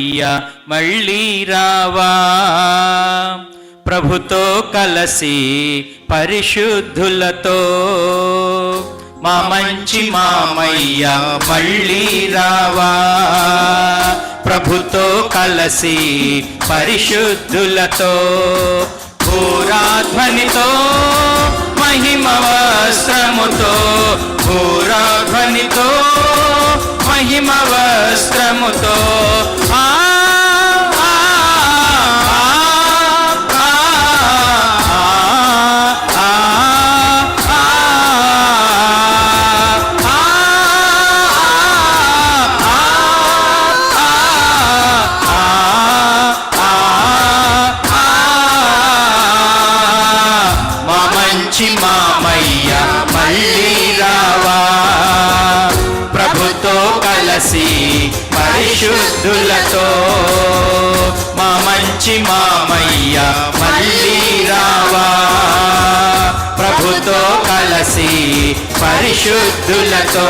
అయ్యా మళ్ళీ రావా. ప్రభుతో కలసి పరిశుద్ధులతో మా మంచి మామయ్య మళ్ళీ రావా. ప్రభుతో కలసి పరిశుద్ధులతో భూరాధ్వనితో మహిమ వస్త్రముతో భూరాధ్వనితో మహిమ వస్త్రముతో మనసి పరిశుద్ధులతో మా మంచి మామయ్య మళ్ళీ రావా. ప్రభుతో కలసి పరిశుద్ధులతో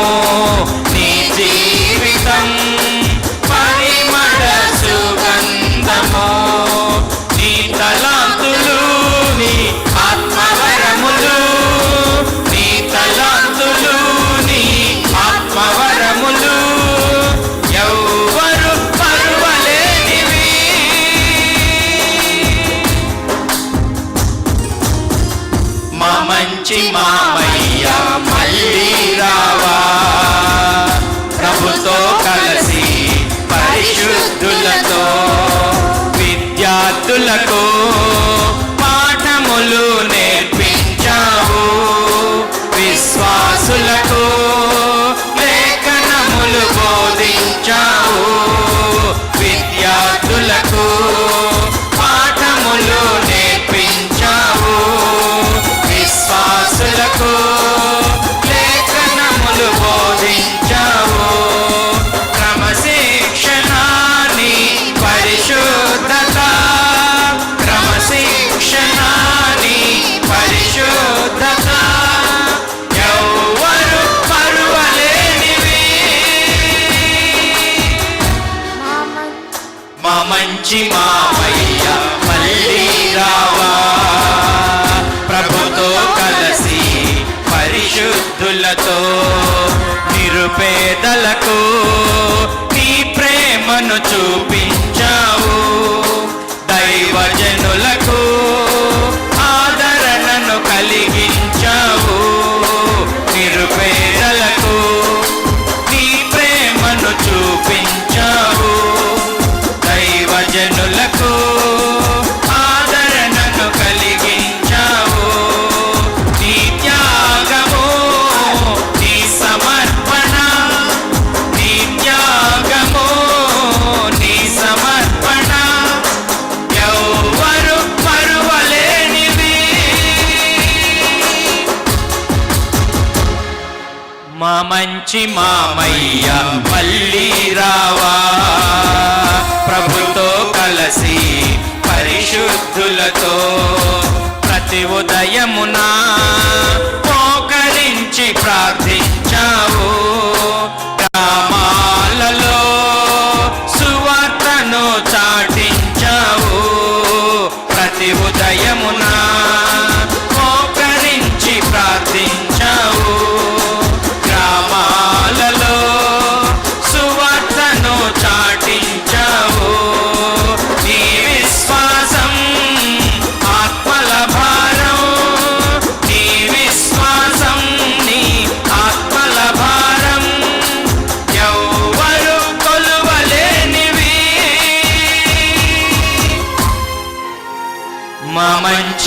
Oh. నుంచి మామయ్య మళ్ళీ రావా. ప్రభుతో కలిసి పరిశుద్ధులతో నిరుపేదలకు మా మంచి మామయ్య మళ్ళీ రావా. ప్రభుతో కలసి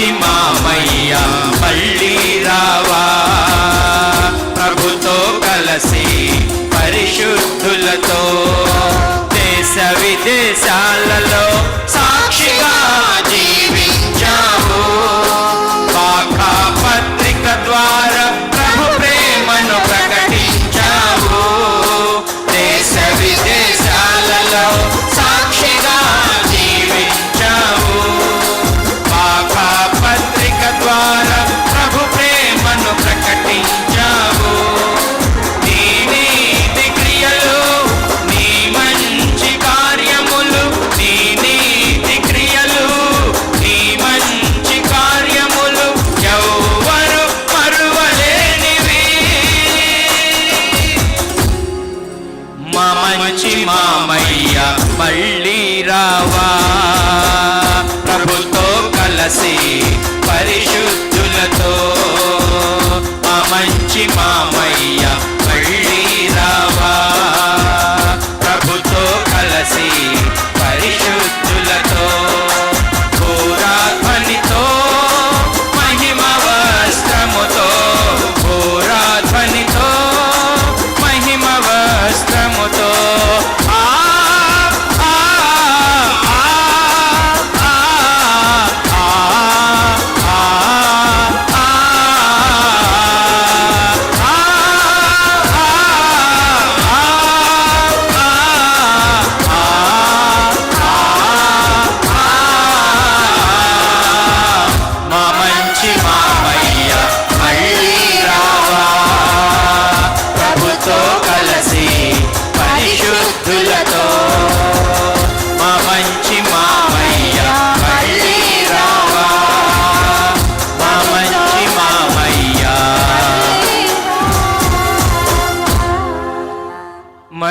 వచ్చి మామయ్య మళ్ళీ రావా. ప్రభుతో కలసి పరిశుద్ధులతో మంచి మామయ్య మళ్ళీ రావా. ప్రభుతో కలసి పరిశుద్ధులతో మా మంచి మామయ్య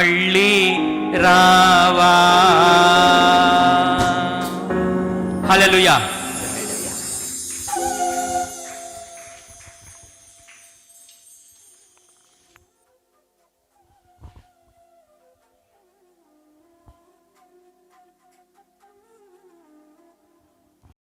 வள்ளி ராவா.